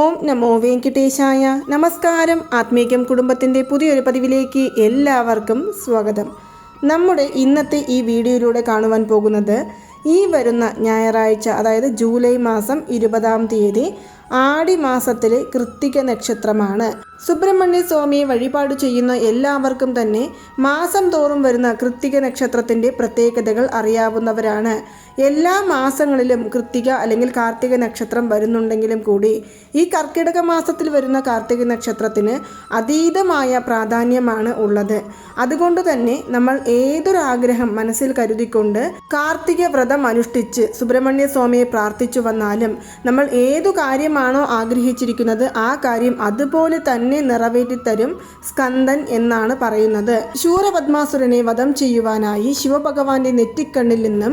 ഓം നമോ വെങ്കിട്ടേശായ. നമസ്കാരം. ആത്മീകം കുടുംബത്തിന്റെ പുതിയൊരു പതിവിലേക്ക് എല്ലാവർക്കും സ്വാഗതം. നമ്മുടെ ഇന്നത്തെ ഈ വീഡിയോയിലൂടെ കാണുവാൻ പോകുന്നത് ഈ വരുന്ന ഞായറാഴ്ച അതായത് ജൂലൈ മാസം ഇരുപതാം തീയതി ആടി മാസത്തിലെ കൃത്തിക നക്ഷത്രമാണ്. സുബ്രഹ്മണ്യ സ്വാമിയെ വഴിപാട് ചെയ്യുന്ന എല്ലാവർക്കും തന്നെ മാസം തോറും വരുന്ന കൃത്തിക നക്ഷത്രത്തിന്റെ പ്രത്യേകതകൾ അറിയാവുന്നവരാണ്. എല്ലാ മാസങ്ങളിലും കൃത്തിക അല്ലെങ്കിൽ കാർത്തിക നക്ഷത്രം വരുന്നുണ്ടെങ്കിലും കൂടി ഈ കർക്കിടക മാസത്തിൽ വരുന്ന കാർത്തിക നക്ഷത്രത്തിന് അതീതമായ പ്രാധാന്യമാണ് ഉള്ളത്. അതുകൊണ്ട് തന്നെ നമ്മൾ ഏതൊരാഗ്രഹം മനസ്സിൽ കരുതിക്കൊണ്ട് കാർത്തിക വ്രതം അനുഷ്ഠിച്ച് സുബ്രഹ്മണ്യ സ്വാമിയെ പ്രാർത്ഥിച്ചു വന്നാലും നമ്മൾ ഏതു കാര്യമാണോ ആഗ്രഹിച്ചിരിക്കുന്നത്? ആ കാര്യം അതുപോലെ തന്നെ നിറവേറ്റിത്തരും സ്കന്ദൻ എന്നാണ് പറയുന്നത്. ശൂരപത്മാസുരനെ വധം ചെയ്യുവാനായി ശിവഭഗവാന്റെ നെറ്റിക്കണ്ണിൽ നിന്നും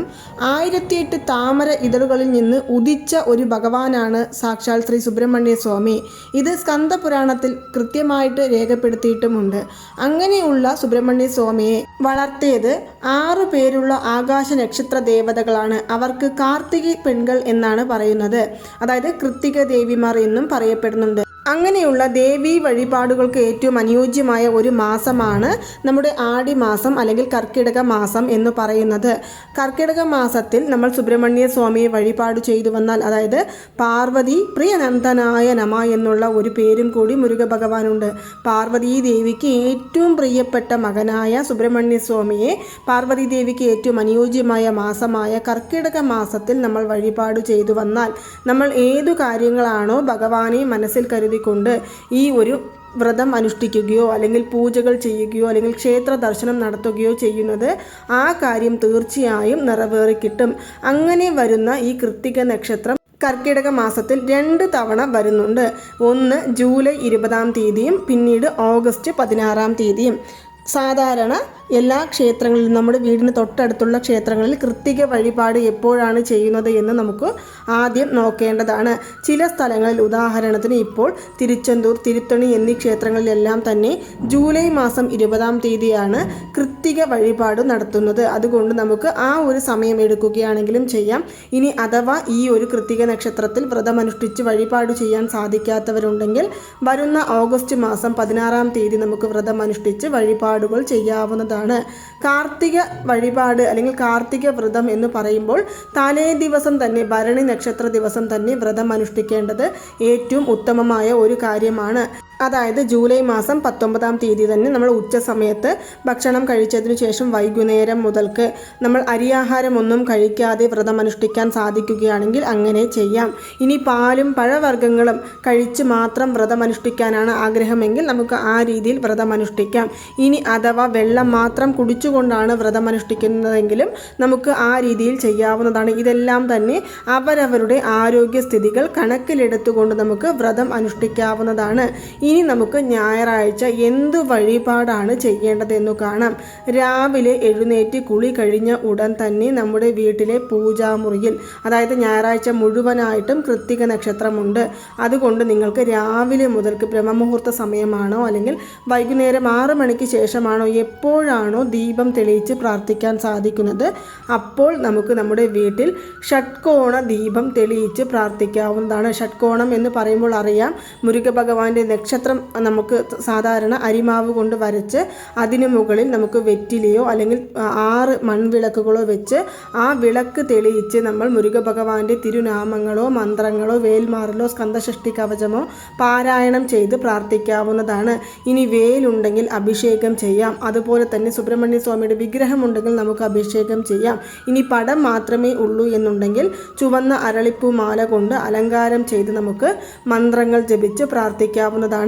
ആയിരത്തിയെട്ട് താമര ഇതളുകളിൽ നിന്ന് ഉദിച്ച ഒരു ഭഗവാനാണ് സാക്ഷാൽ ശ്രീ സുബ്രഹ്മണ്യ സ്വാമി ഇത് സ്കന്ദപുരാണത്തിൽ കൃത്യമായിട്ട് രേഖപ്പെടുത്തിയിട്ടുമുണ്ട്. അങ്ങനെയുള്ള സുബ്രഹ്മണ്യ സ്വാമിയെ വളർത്തിയത് ആറു പേരുള്ള ആകാശ നക്ഷത്ര ദേവതകളാണ് അവർക്ക് കാർത്തിക പെൺകൾ എന്നാണ് പറയുന്നത്. അതായത് കൃത്തിക ദേവിമാർ എന്നും പറയപ്പെടുന്നുണ്ട്. അങ്ങനെയുള്ള ദേവീ വഴിപാടുകൾക്ക് ഏറ്റവും അനുയോജ്യമായ ഒരു മാസമാണ് നമ്മുടെ ആടി മാസം അല്ലെങ്കിൽ കർക്കിടക മാസം എന്ന് പറയുന്നത്. കർക്കിടക മാസത്തിൽ നമ്മൾ സുബ്രഹ്മണ്യ സ്വാമിയെ വഴിപാട് ചെയ്തു വന്നാൽ അതായത് പാർവതി പ്രിയനന്ദനായ നമ എന്നുള്ള ഒരു പേരും കൂടി മുരുക ഭഗവാനുണ്ട് പാർവതി ദേവിക്ക് ഏറ്റവും പ്രിയപ്പെട്ട മകനായ സുബ്രഹ്മണ്യ സ്വാമിയെ പാർവതി ദേവിക്ക് ഏറ്റവും അനുയോജ്യമായ മാസമായ കർക്കിടക മാസത്തിൽ നമ്മൾ വഴിപാട് ചെയ്തു വന്നാൽ നമ്മൾ ഏതു കാര്യങ്ങളാണോ ഭഗവാനെ മനസ്സിൽ കരുതിക്കൊണ്ട് ഈ ഒരു വ്രതം അനുഷ്ഠിക്കുകയോ അല്ലെങ്കിൽ പൂജകൾ ചെയ്യുകയോ അല്ലെങ്കിൽ ക്ഷേത്ര ദർശനം നടത്തുകയോ ചെയ്യുന്നത് ആ കാര്യം തീർച്ചയായും നിറവേറി കിട്ടും. അങ്ങനെ വരുന്ന ഈ കൃത്തിക നക്ഷത്രം കർക്കിടക മാസത്തിൽ രണ്ട് തവണ വരുന്നുണ്ട്. ഒന്ന് ജൂലൈ ഇരുപതാം തീയതിയും പിന്നീട് ഓഗസ്റ്റ് പതിനാറാം തീയതിയും. സാധാരണ എല്ലാ ക്ഷേത്രങ്ങളിലും നമ്മുടെ വീടിന് തൊട്ടടുത്തുള്ള ക്ഷേത്രങ്ങളിൽ കൃത്തിക വഴിപാട് എപ്പോഴാണ് ചെയ്യുന്നത് എന്ന് നമുക്ക് ആദ്യം നോക്കേണ്ടതാണ്. ചില സ്ഥലങ്ങളിൽ ഉദാഹരണത്തിന് ഇപ്പോൾ തിരുച്ചെന്തൂർ തിരുത്തണി എന്നീ ക്ഷേത്രങ്ങളിലെല്ലാം തന്നെ ജൂലൈ മാസം ഇരുപതാം തീയതിയാണ് കൃത്തിക വഴിപാട് നടത്തുന്നത്. അതുകൊണ്ട് നമുക്ക് ആ ഒരു സമയം എടുക്കുകയാണെങ്കിലും ചെയ്യാം. ഇനി അഥവാ ഈ ഒരു കൃത്തിക നക്ഷത്രത്തിൽ വ്രതമനുഷ്ഠിച്ച് വഴിപാട് ചെയ്യാൻ സാധിക്കാത്തവരുണ്ടെങ്കിൽ വരുന്ന ഓഗസ്റ്റ് മാസം പതിനാറാം തീയതി നമുക്ക് വ്രതമനുഷ്ഠിച്ച് വഴിപാടുകൾ ചെയ്യാവുന്നതാണ്. കാർത്തിക വഴിപാട് അല്ലെങ്കിൽ കാർത്തിക വ്രതം എന്ന് പറയുമ്പോൾ തലേ ദിവസം തന്നെ ഭരണി നക്ഷത്ര ദിവസം തന്നെ വ്രതം അനുഷ്ഠിക്കേണ്ടത് ഏറ്റവും ഉത്തമമായ ഒരു കാര്യമാണ്. അതായത് ജൂലൈ മാസം പത്തൊമ്പതാം തീയതി തന്നെ നമ്മൾ ഉച്ച സമയത്ത് ഭക്ഷണം കഴിച്ചതിനു ശേഷം വൈകുന്നേരം മുതൽക്ക് നമ്മൾ അരിയാഹാരമൊന്നും കഴിക്കാതെ വ്രതം അനുഷ്ഠിക്കാൻ സാധിക്കുകയാണെങ്കിൽ അങ്ങനെ ചെയ്യാം. ഇനി പാലും പഴവർഗങ്ങളും കഴിച്ച് മാത്രം വ്രതം അനുഷ്ഠിക്കാനാണ് ആഗ്രഹമെങ്കിൽ നമുക്ക് ആ രീതിയിൽ വ്രതം അനുഷ്ഠിക്കാം. ഇനി അഥവാ വെള്ളം മാത്രം കുടിച്ചുകൊണ്ടാണ് വ്രതം അനുഷ്ഠിക്കുന്നതെങ്കിലും നമുക്ക് ആ രീതിയിൽ ചെയ്യാവുന്നതാണ്. ഇതെല്ലാം തന്നെ അവരവരുടെ ആരോഗ്യസ്ഥിതികൾ കണക്കിലെടുത്തുകൊണ്ട് നമുക്ക് വ്രതം അനുഷ്ഠിക്കാവുന്നതാണ്. ഇനി നമുക്ക് ഞായറാഴ്ച എന്ത് വഴിപാടാണ് ചെയ്യേണ്ടതെന്ന് കാണാം. രാവിലെ എഴുന്നേറ്റ് കുളി കഴിഞ്ഞ ഉടൻ തന്നെ നമ്മുടെ വീട്ടിലെ പൂജാമുറിയിൽ അതായത് ഞായറാഴ്ച മുഴുവനായിട്ടും കൃത്തിക നക്ഷത്രമുണ്ട്. അതുകൊണ്ട് നിങ്ങൾക്ക് രാവിലെ മുതൽക്ക് ബ്രഹ്മമുഹൂർത്ത സമയമാണോ അല്ലെങ്കിൽ വൈകുന്നേരം ആറ് മണിക്ക് ശേഷമാണോ എപ്പോഴാണോ ദീപം തെളിയിച്ച് പ്രാർത്ഥിക്കാൻ സാധിക്കുന്നത് അപ്പോൾ നമുക്ക് നമ്മുടെ വീട്ടിൽ ഷഡ്കോണ ദീപം തെളിയിച്ച് പ്രാർത്ഥിക്കാവുന്നതാണ്. ഷഡ്കോണം എന്ന് പറയുമ്പോൾ അറിയാം മുരുക ഭഗവാന്റെ നക്ഷത്രം നമുക്ക് സാധാരണ അരിമാവ് കൊണ്ട് വരച്ച് അതിനു മുകളിൽ നമുക്ക് വെറ്റിലയോ അല്ലെങ്കിൽ ആറ് മൺവിളക്കുകളോ വെച്ച് ആ വിളക്ക് തെളിയിച്ച് നമ്മൾ മുരുക ഭഗവാന്റെ തിരുനാമങ്ങളോ മന്ത്രങ്ങളോ വേൽമാറിലോ സ്കന്ധഷ്ടി കവചമോ പാരായണം ചെയ്ത് പ്രാർത്ഥിക്കാവുന്നതാണ്. ഇനി വേലുണ്ടെങ്കിൽ അഭിഷേകം ചെയ്യാം. അതുപോലെ തന്നെ സുബ്രഹ്മണ്യ സ്വാമിയുടെ വിഗ്രഹം ഉണ്ടെങ്കിൽ നമുക്ക് അഭിഷേകം ചെയ്യാം. ഇനി പടം മാത്രമേ ഉള്ളൂ എന്നുണ്ടെങ്കിൽ ചുവന്ന അരളിപ്പൂ മാല കൊണ്ട് അലങ്കാരം ചെയ്ത് നമുക്ക് മന്ത്രങ്ങൾ ജപിച്ച് പ്രാർത്ഥിക്കാവുന്നതാണ്.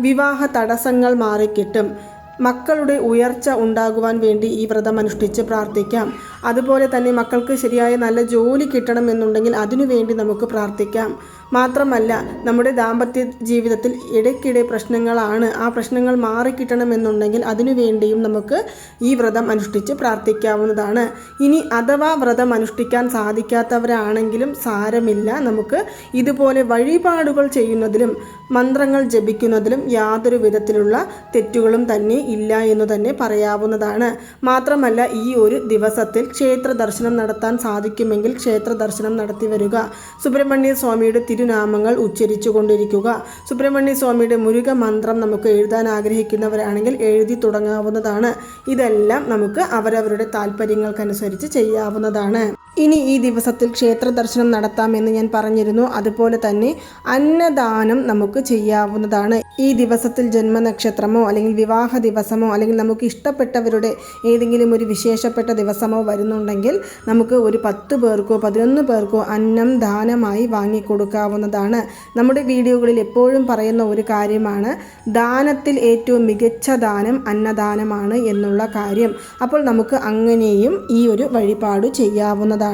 വിവാഹ തടസ്സങ്ങൾ മാറിക്കിട്ടും. മക്കളുടെ ഉയർച്ച ഉണ്ടാകുവാൻ വേണ്ടി ഈ വ്രതം അനുഷ്ഠിച്ച് പ്രാർത്ഥിക്കാം. അതുപോലെ തന്നെ മക്കൾക്ക് ശരിയായ നല്ല ജോലി കിട്ടണമെന്നുണ്ടെങ്കിൽ അതിനുവേണ്ടി നമുക്ക് പ്രാർത്ഥിക്കാം. മാത്രമല്ല നമ്മുടെ ദാമ്പത്യ ജീവിതത്തിൽ ഇടയ്ക്കിടെ പ്രശ്നങ്ങളാണ്. ആ പ്രശ്നങ്ങൾ മാറിക്കിട്ടണമെന്നുണ്ടെങ്കിൽ അതിനുവേണ്ടിയും നമുക്ക് ഈ വ്രതം അനുഷ്ഠിച്ച് പ്രാർത്ഥിക്കാവുന്നതാണ്. ഇനി അഥവാ വ്രതം അനുഷ്ഠിക്കാൻ സാധിക്കാത്തവരാണെങ്കിലും സാരമില്ല. നമുക്ക് ഇതുപോലെ വഴിപാടുകൾ ചെയ്യുന്നതിലും മന്ത്രങ്ങൾ ജപിക്കുന്നതിലും യാതൊരു വിധത്തിലുള്ള തെറ്റുകളും തന്നെ ഇല്ല എന്ന് തന്നെ പറയാവുന്നതാണ്. മാത്രമല്ല ഈ ഒരു ദിവസത്തിൽ ക്ഷേത്ര ദർശനം നടത്താൻ സാധിക്കുമെങ്കിൽ ക്ഷേത്ര ദർശനം നടത്തി വരിക. സുബ്രഹ്മണ്യ സ്വാമിയുടെ തിരുനാമങ്ങൾ ഉച്ചരിച്ചു കൊണ്ടിരിക്കുക സുബ്രഹ്മണ്യ സ്വാമിയുടെ മുരുക മന്ത്രം നമുക്ക് എഴുതാൻ ആഗ്രഹിക്കുന്നവരാണെങ്കിൽ എഴുതി തുടങ്ങാവുന്നതാണ്. ഇതെല്ലാം നമുക്ക് അവരവരുടെ താല്പര്യങ്ങൾക്കനുസരിച്ച് ചെയ്യാവുന്നതാണ്. ഇനി ഈ ദിവസത്തിൽ ക്ഷേത്ര ദർശനം നടത്താമെന്ന് ഞാൻ പറഞ്ഞിരുന്നു. അതുപോലെ തന്നെ അന്നദാനം നമുക്ക് ചെയ്യാവുന്നതാണ്. ഈ ദിവസത്തിൽ ജന്മനക്ഷത്രമോ അല്ലെങ്കിൽ വിവാഹ ദിവസമോ അല്ലെങ്കിൽ നമുക്ക് ഇഷ്ടപ്പെട്ടവരുടെ ഏതെങ്കിലും ഒരു വിശേഷപ്പെട്ട ദിവസമോ വരുന്നുണ്ടെങ്കിൽ നമുക്ക് ഒരു പത്ത് പേർക്കോ പതിനൊന്ന് പേർക്കോ അന്നം ദാനമായി വാങ്ങിക്കൊടുക്കാവുന്നതാണ്. നമ്മുടെ വീഡിയോകളിൽ എപ്പോഴും പറയുന്ന ഒരു കാര്യമാണ് ദാനത്തിൽ ഏറ്റവും മികച്ച ദാനം അന്നദാനമാണ് എന്നുള്ള കാര്യം. അപ്പോൾ നമുക്ക് അങ്ങനെയും ഈ ഒരു വഴിപാട് ചെയ്യാവുന്നതാണ്.